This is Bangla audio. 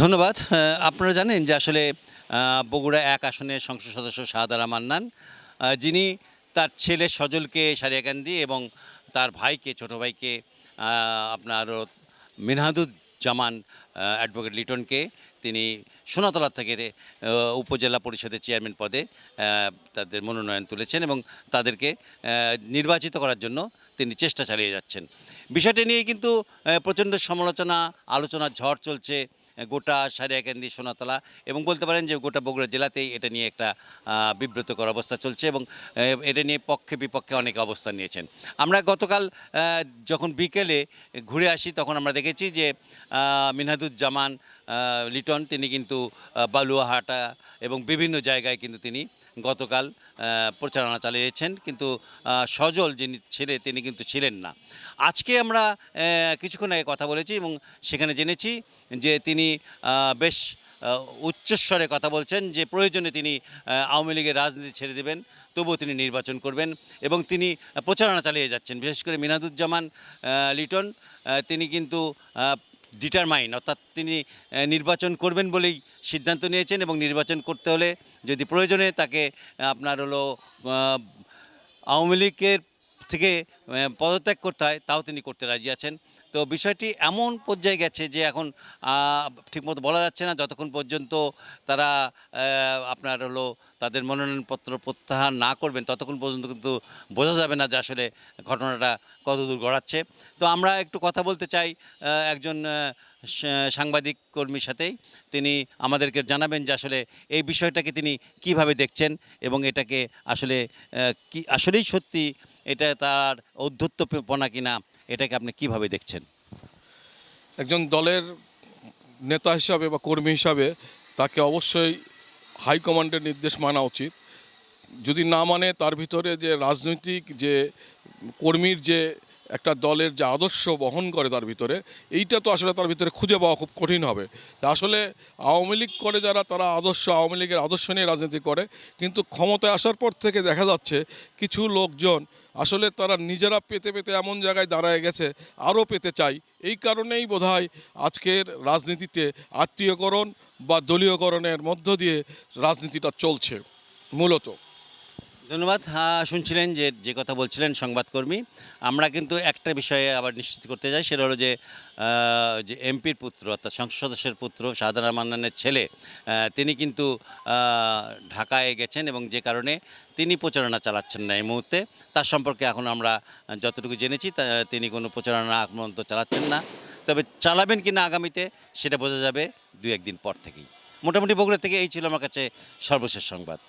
ধন্যবাদ। আপনারা জানেন যে আসলে বগুড়া এক আসনের সংসদ সদস্য শাহাদারা মান্নান যিনি তার ছেলে সজলকে সারিয়াকান্দি এবং তার ভাইকে, ছোট ভাইকে আপনার মিনহাদুজ্জামান অ্যাডভোকেট লিটনকে তিনি সোনাতলা থেকে উপজেলা পরিষদের চেয়ারম্যান পদে তাদের মনোনয়ন তুলেছেন এবং তাদেরকে নির্বাচিত করার জন্য তিনি চেষ্টা চালিয়ে যাচ্ছেন। বিষয়টি নিয়ে কিন্তু প্রচণ্ড সমালোচনা, আলোচনার ঝড় চলছে। গোটা সারিয়াকান্দি সোনাতলা এবং বলতে পারেন যে গোটা বগুড়া জেলাতেই এটা নিয়ে একটা বিব্রতকর অবস্থা চলছে এবং এটা নিয়ে পক্ষে বিপক্ষে অনেক অবস্থান নিয়েছেন। আমরা গতকাল যখন বিকেলে ঘুরে আসি তখন আমরা দেখেছি যে মিনহাদুজ্জামান লিটন, তিনি কিন্তু বালুয়াহাটা এবং বিভিন্ন জায়গায় কিন্তু তিনি গতকাল প্রচারণা চালিয়েছেন। কিন্তু সজল যিনি ছেলে তিনি কিন্তু ছিলেন না। আজকে আমরা কিছুক্ষণ আগে কথা বলেছি এবং সেখানে জেনেছি যে তিনি বেশ উচ্চস্বরে কথা বলছেন যে প্রয়োজনে তিনি আওয়ামী লীগের রাজনীতি ছেড়ে দেবেন, তবুও তিনি নির্বাচন করবেন এবং তিনি প্রচারণা চালিয়ে যাচ্ছেন। বিশেষ করে মিনাদুজ্জামান লিটন তিনি কিন্তু ডিটারমাইন অর্থাৎ তিনি নির্বাচন করবেন বলেই সিদ্ধান্ত নিয়েছেন এবং নির্বাচন করতে হলে যদি প্রয়োজনে তাকে আপনার হলো আওয়ামী লীগের থেকে পদত্যাগ করতে হয়, তাও তিনি করতে রাজি আছেন। তো বিষয়টি এমন পর্যায়ে গেছে যে এখন ঠিকমতো বলা যাচ্ছে না যতক্ষণ পর্যন্ত তারা আপনার হলো তাদের মনোনয়নপত্র প্রত্যাহার না করবেন, ততক্ষণ পর্যন্ত কিন্তু বোঝা যাবে না যে আসলে ঘটনাটা কতদূর গড়াচ্ছে। তো আমরা একটু কথা বলতে চাই একজন সাংবাদিক কর্মীর সাথেই। তিনি আমাদেরকে জানাবেন যে আসলে এই বিষয়টাকে তিনি কীভাবে দেখছেন এবং এটাকে আসলে কি, আসলেই সত্যি এটা তার ঔদ্ধত্যপনা কিনা এটাকে আপনি কীভাবে দেখছেন? একজন দলের নেতা হিসাবে বা কর্মী হিসাবে তাকে অবশ্যই হাইকমান্ডের নির্দেশ মানা উচিত। যদি না মানে তার ভিতরে যে রাজনৈতিক যে কর্মীর যে একটা দলের যে আদর্শ বহন করে তার ভিতরে, এইটা তো আসলে তার ভিতরে খুঁজে পাওয়া খুব কঠিন হবে। আসলে আওয়ামী লীগ করে যারা, তারা আদর্শ, আওয়ামী লীগের আদর্শ নিয়ে রাজনীতি করে, কিন্তু ক্ষমতায় আসার পর থেকে দেখা যাচ্ছে কিছু লোকজন আসলে তারা নিজেরা পেতে পেতে এমন জায়গায় দাঁড়ায় গেছে, আরও পেতে চাই এই কারণেই বোধহয় আজকের রাজনীতিতে আত্মীয়করণ বা দলীয়করণের মধ্য দিয়ে রাজনীতিটা চলছে, মূলত। ধন্যবাদ। শুনছিলেন যে যে কথা বলছিলেন সংবাদকর্মী, আমরা কিন্তু একটা বিষয়ে আবার নিশ্চিত করতে চাই, সেটা হলো যে যে এমপির পুত্র, অর্থাৎ সংসদ সদস্যের পুত্র শাহদানা মান্নানের ছেলে তিনি কিন্তু ঢাকায় গেছেন এবং যে কারণে তিনি প্রচারণা চালাচ্ছেন না এই মুহূর্তে। তার সম্পর্কে এখন আমরা যতটুকু জেনেছি, তা, তিনি কোনো প্রচারণা এখন পর্যন্ত চালাচ্ছেন না। তবে চালাবেন কি না আগামীতে, সেটা বোঝা যাবে দু একদিন পর থেকেই। মোটামুটি বগুড়া থেকে এই ছিল আমার কাছে সর্বশেষ সংবাদ।